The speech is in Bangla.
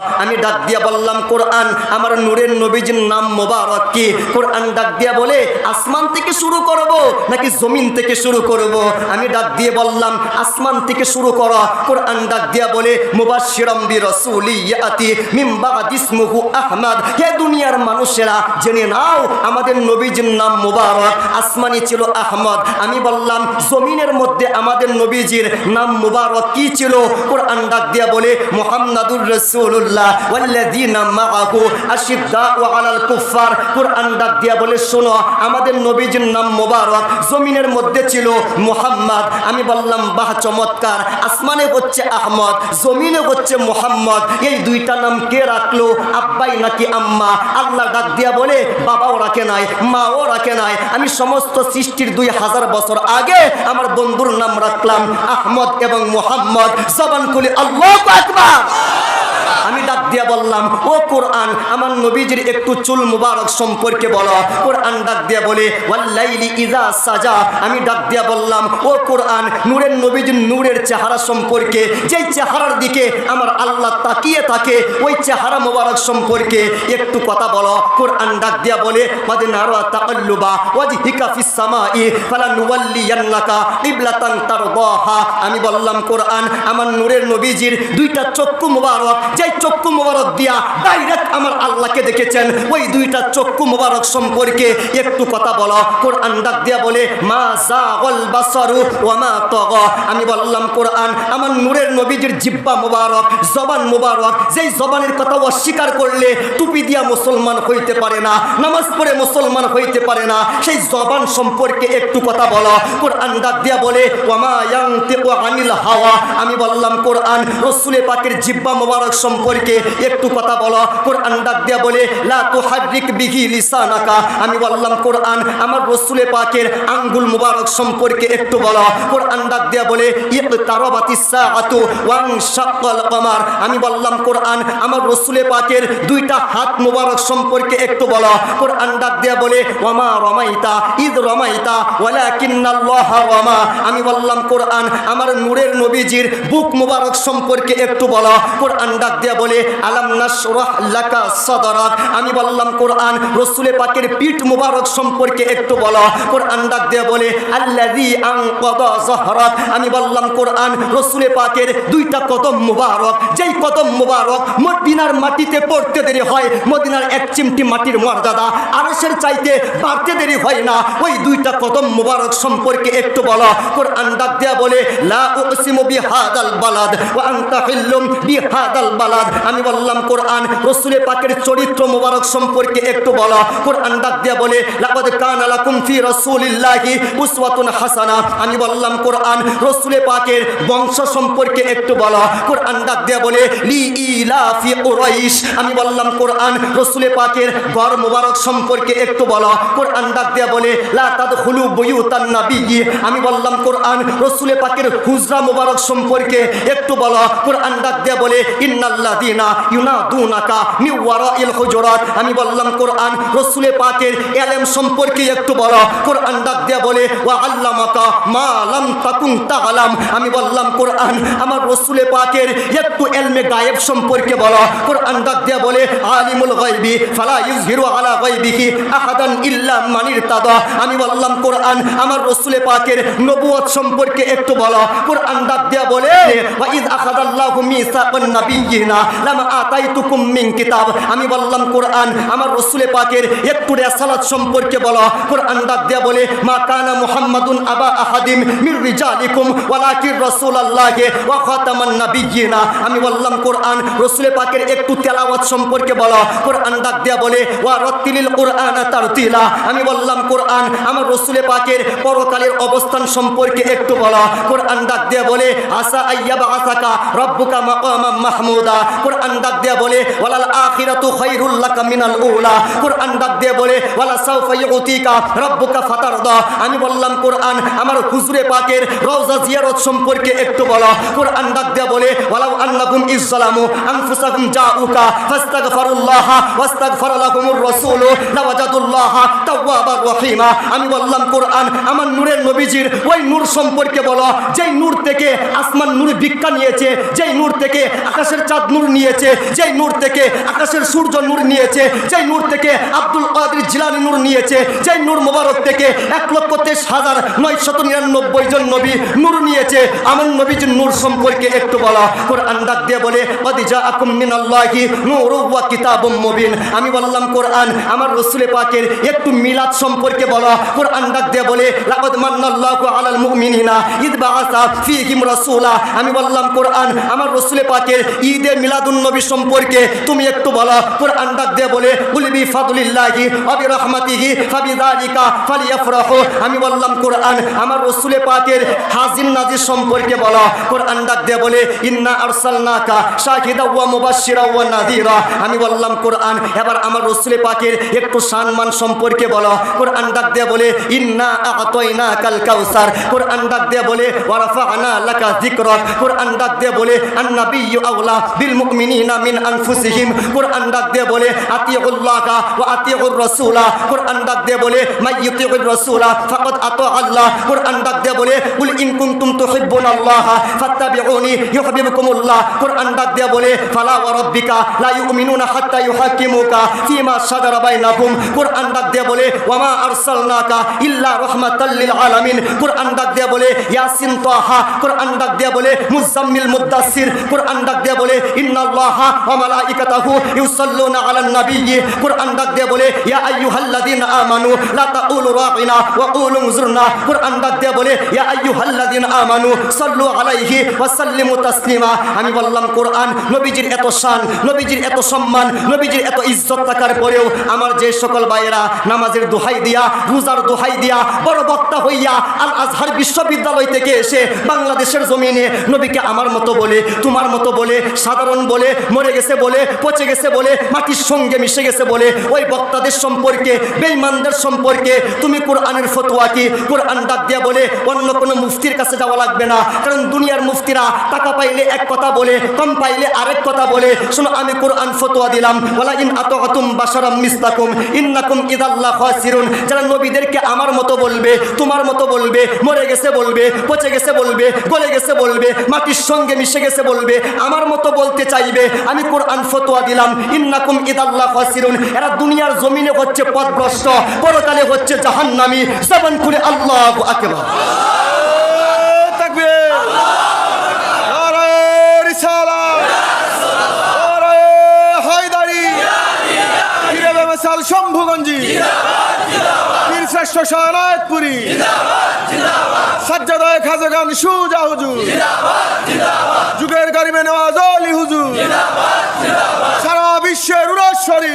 আমি ডাক দিয়া বললাম, কোরআন, আমার নূরের নবীজির নাম মোবারক কি? কোরআন ডাক দিয়া বলে, আসমান থেকে শুরু করব নাকি জমিন থেকে শুরু করব? আমি ডাক দিয়ে বললাম, আসমান থেকে শুরু করো। কোরআন ডাক দিয়া বলে মিন বাদি ইসমুহু আহমদ। হে দুনিয়ার মানুষেরা, জেনে নাও আমাদের নবীজির নাম মুবারক, আসমানি ছিল আহমদ। আমি বললাম, জমিনের মধ্যে আমাদের নবীজির নাম মুবারক কি ছিল? কোরআন ডাক দিয়া বলে, মুহাম্মাদুর রাসূলুল্লাহ ওয়াল্লাযীনা মাআহু আশিদ্দাউ আলাল কুফার কোরআন দিয়া বলে, শোনো, আমাদের নবীজির নাম মুবারক, জমিনের মধ্যে ছিল মুহাম্মদ। আমি বললাম, বাহ, চমৎকার। আসমানে হচ্ছে আহমদ, জমিনে হচ্ছে এই দুইটা নাম কে রাখল? আব্বাই নাকি আম্মা? আল্লাহ দিয়া বলে, বাবাও রাখে নাই, মাও রাখে নাই। আমি সমস্ত সৃষ্টির দুই হাজার বছর আগে আমার বন্ধুর নাম রাখলাম আহমদ এবং মোহাম্মদ। জবান আল্লাহ আকবার! আমি ডাক দিয়া বললাম, ও কোরআন, আমার নবীজির একটু চুল মুবারক সম্পর্কে বলো। কোরআন ডাক দিয়া বলে, ওয়াল্লাইলি ইজা সাজা। আমি ডাক দিয়া বললাম, ও কোরআন, নূরের নবীজির নূরের চেহারা সম্পর্কে, যেই চেহারার দিকে আমার আল্লাহ তাকিয়ে থাকে, ওই চেহারা মুবারক সম্পর্কে একটু কথা বলো। কোরআন ডাক দিয়া বলে মাদে নারা তাকাল্লুবা ওয়াজহিকা ফিস সামাই ফালানুওয়াল্লিয়ান্নাকা কিবলাতান তারদাহা। আমি বললাম, কোরআন, আমার নূরের নবীজির দুইটা চক্ষু মুবারক, যেই চক্ষু মুবারক দিয়া ডাইরেক্ট আমার আল্লাহকে দেখেছেন। ওই দুইটা চক্ষু মুবারক সম্পর্কে একটু কথা বলো। কোরআন ডাক দিয়া বলে, মা জাগল বাসারু ওয়া মা তাগা। আমি বললাম, কোরআন, আমার নূরের নবীজির জিব্বা মুবারক, জবান মুবারক, যেই জবানের কথা অস্বীকার করলে টুপি দিয়া মুসলমান হইতে পারে না, নামাজ পড়ে মুসলমান হইতে পারে না, সেই জবান সম্পর্কে একটু কথা বলো। কোরআন ডাক দিয়া বলে ওয়ামা আনিল হাওয়া। আমি বললাম, কোরআন রসুলে পাকের জিব্বা মোবারক সম্পর্কে একটু কথা বলো। কোরআন ডাক দিয়া বলে, লা তুহাররিক বিহি লিসানাকা। আমি বললাম, কোরআন আমার রসুলে পাকের আঙ্গুল মুবারক সম্পর্কে একটু বলো। কোরআন ডাক দিয়া বলে ইকতারাবাতিস সাআতু ওয়ান শাক্কাল কমার। আমি বললাম, কোরআন আমার রসুলে পাকের দুইটা হাত মুবারক সম্পর্কে একটু বলো। কোরআন ডাক দিয়া বলে, ওয়ামা রমাইতা ঈদ রমাইতা, ওয়ালাকিন্নাল্লাহ রমা। আমি বললাম, কোরআন আমার নূরের নবীজির বুক মুবারক সম্পর্কে একটু বলো। কোরআন ডাক দিয়া বলে, আলাম লাকা সাদরাক আমি বললাম, কোরআন, রসুলে পাকের পিঠ মুবারক সম্পর্কে একটু বলো। কোরআন ডাক দিয়া বলে যহরাক আমি বললাম, কোরআন, রসুলে পাকের দুইটা কদম মুবারক। যেই কদম মুবারক মদিনার মাটিতে পড়তে দেরি হয়, মদিনার এক চিমটি মাটির মর্যাদা। আরশের চাইতে বাড়তে দেরি হয় না, ওই দুইটা কদম মুবারক সম্পর্কে একটু বলো। কোরআন ডাক দেয়া বলে, লা বিহাদাল বালাদ বিহাদাল বালাদ। আমি বললাম, কোরআন রসুলে পাকের চরিত্র মুবারক সম্পর্কে একটু বলো। কোরআন ডাক দেয়া বলে, লাকাদ কানা লাকুম ফি উসওয়াতুন হাসানা। আমি বললাম, কোরআন রসুলে পাকের বংশ সম্পর্কে একটু বলো। কোরআন ডাক দেয়া বলে, লি ইলাফি আমি বললাম, কোরআন রসুলে পাকের মুবারক সম্পর্কে একটু বলো। কোরআন ডাক দেয়া বলে, লা বুয়ুতান আমি বললাম, কোরআন রসুলে পাকের হুজরা মুবারক সম্পর্কে একটু বলো। কোরআন ডাক বলে ইউনাদুনাকা মিন ওয়ারাইল হুজুরাত। আমি বললাম, কোরআন রসুলে পাকের সম্পর্কে একটু বলো। কোরআন ডাক দেয়া বলে, ওয়া আল্লামাকা মা লাম তাকুন তাআলাম। আমি বললাম, কোরআন, আমার রসুলে পাকের একটু গায়েব সম্পর্কে বলো। কোরআন ডাক দেয়া বলে, আলিমুল গায়বি, ফালা ইউযহিরু আলা গায়বিহি আহাদান ইল্লা আমি বললাম, কোরআন, আমার পাকের নবুয়ত সম্পর্কে একটু বলো। কোরআন ডাক দেয়া বলে, ওয়া ইয আখাযাল্লাহু মিসাকান নাবিয়্যিনা আমি বললাম, কোরআন আমার রসুলে পাকের একটু রেসালাত সম্পর্কে বলো। কোরআন ডাক দেয়া বলে, মা কানা মুহাম্মাদুন আবা আহাদিম মির রিজালিকুম, ওয়ালাকিন রাসূলুল্লাহি ওয়া খাতামান নাবিয়্যিনা। আমি বললাম, কোরআন রসুলে পাকের একটু তেলাওয়াত সম্পর্কে বলো। কোরআন ডাক দেয়া বলে, ওয়া রত্তিলিল কোরআন তারতিলা। আমি বললাম, কোরআন আমার রসুলে পাকের পরকালের অবস্থান সম্পর্কে একটু বলো। কোরআন ডাক দেয়া বলে, আসা আইয়াবা আসাকা রব্বুকা মাকামাম মাহমুদা। কোরআন ডাক দেয়া বলে, ওয়ালাল আখিরাতু খায়রুল মিনাল উলা। কোরআন ডাক দেয়া বলে, ওয়ালা সাউফা ইউতিকা রব্বুকা ফাতারদা। আমি বললাম, কোরআন আমার হুজুরে পাকের রওজা জিয়ারত সম্পর্কে একটু বলো। কোরআন ডাক দেয়া বলে, ওয়ালাউ আন্নাকুম ইসলামু আনফুসাকুম জাউকা ফাস্তাগফিরুল্লাহ ওয়াস্তাগফার লাকুমুর রাসূল লাওয়াজাদুল্লাহ তাওয়াবার রহিমা। আমি বললাম, কোরআন আমার নূরের নবীজির ওই নূর সম্পর্কে বলো। যেই নূর থেকে আসমান নূর ভিক্ষা নিয়েছে, যেই নূর থেকে আকাশের চাঁদ নূর নিয়েছে নিয়েছে, যেই নূর থেকে আকাশের সূর্য নূর নিয়েছে, যেই নূর থেকে আব্দুল কাদের জিলানি নূর নিয়েছে, যেই নূর মোবারক থেকে এক লক্ষ তেইশ হাজার নয় শত নিরানব্বই জন নবী নূর নিয়েছে। আমার নবীজির নূর সম্পর্কে একটু বলা, কোরআন ডাক দিয়ে বলে অদিজা আকুম মিনাল্লাহি নূর ওয়া কিতাবুম মুবিন। আমি বললাম, কোরআন আমার রসুলে পাকের একটু মিলাদ সম্পর্কে বলা। কোরআন ডাক দিয়ে বলে, লাকাদ মান্নাল্লাহু আলাল মুমিনিনা ইদ বাআসা ফীহিম রাসূলা। আমি বললাম, কোরআন আমার রসুলে পাকের ঈদে মিলাদুন নবী সম্পর্কে তুমি একটু বলো। কোরআন ডাক দিয়ে বলে কুলবি ফাদলিল্লাহি ওয়া বিরহমাতিহি ফাবিযালিকা ফালিয়াফরাহু। আমি বললাম, কোরআন, আমার রসুলে পাকের হাজির নাজির সম্পর্কে বলো। কোরআন ডাক দিয়ে বলে, ইন্না আরসালনাকা শাহিদা ওয়া মুবাশশিরা ওয়া নাযীরা। আমি বললাম, কোরআন, এবার আমার রসুলে পাকের একটু সম্মান সম্পর্কে বলো। কোরআন ডাক দিয়ে বলে, ইন্না আতাইনা কাল কাউসার। কোরআন ডাক দিয়ে বলে ওয়ারাফানা লাকা যিকরাক কোরআন ডাক দিয়ে বলে, আন্নাবিয়্যু আওলা বিল মুমিনিনা মিন আনফুসিহিম। কোরআন ডাক দিয়ে বলে, আতিউল্লাহা ওয়া আতিউর রাসূলা কোরআন ডাক দিয়ে বলে মাইয়ুতিউর রাসূলা ফাকাদ আতা আল্লাহ। কোরআন ডাক দিয়ে বলে, কুল ইন কুনতুম তুহিব্বুনাল্লাহ ফাত্তাবিউনি ইউহিব্বুকুমুল্লাহ। কোরআন ডাক দিয়ে বলে, ফালা ওয়া রাব্বিকা লা ইউমিনুনা হাত্তা ইউহাক্কিমুকা ফিমা শাজারা বাইনাহুম। কোরআন ডাক দিয়ে বলে ওয়ামা আরসালনাকা ইল্লা রাহমাতাল লিল আলামিন। কোরআন ডাক দিয়ে বলে, ইয়াসিন তাহা। কোরআন ডাক দিয়ে বলে, মুজাম্মিল মুদাসসির। কোরআন ডাক দিয়ে বলে আমি বললাম, কোরআন, নবীজির এত নবীজির এত সম্মান, নবীজির এত ইজ্জত থাকার পরেও আমার যে সকল ভাইয়েরা নামাজের দোহাই দিয়া, রোজার দোহাই দিয়া, বড় বক্তা হইয়া আল আজহার বিশ্ববিদ্যালয় থেকে এসে বাংলাদেশের জমিনে নবীকে আমার মতো বলে, তোমার মতো বলে সাধারণ বলে, মরে গেছে বলে, পচে গেছে বলে, মাটির সঙ্গে মিশে গেছে বলে, ওই বক্তাদের সম্পর্কে, বেঈমানদের সম্পর্কে তুমি কোরআনের ফতোয়া কি? কোরআন ডাক দিয়া বলে, অন্য কোনো মুফতির কাছে যাওয়া লাগবে না। কারণ দুনিয়ার মুফতিরা টাকা পাইলে এক কথা বলে, কম পাইলে আরেক কথা বলে। শোনো, আমি কোরআন ফতোয়া দিলাম। ওয়ালা ইন আতাআতুম বাশারাম মিসলাকুম। ইন্নাকুম ইদাল্লাহ খাসিরুন। যারা নবীদেরকে আমার মতো বলবে, তোমার মতো বলবে, মরে গেছে বলবে, পচে গেছে বলবে, গলে গেছে বলবে, মাটির সঙ্গে মিশে গেছে বলবে, আমার মতো বলতে চাইবে, আমি কোরআন ফতোয়া দিলাম। ইন্নাকুম ইদাল্লাহ খাসিরুন। এরা দুনিয়ার জমিনে হচ্ছে পথভ্রষ্ট পরকালে হচ্ছে জাহান্নামী। জবান খুলে আল্লাহু আকবার। শম্ভুগঞ্জি। শ্রেষ্ঠ শাহনায়তপুরি সাজ্জাদায় খাজগান সুজা হুজুর। যুগের গরিবে নওয়াজ আলী হুজুর। সারা বিশ্বের উড়াশ্বরী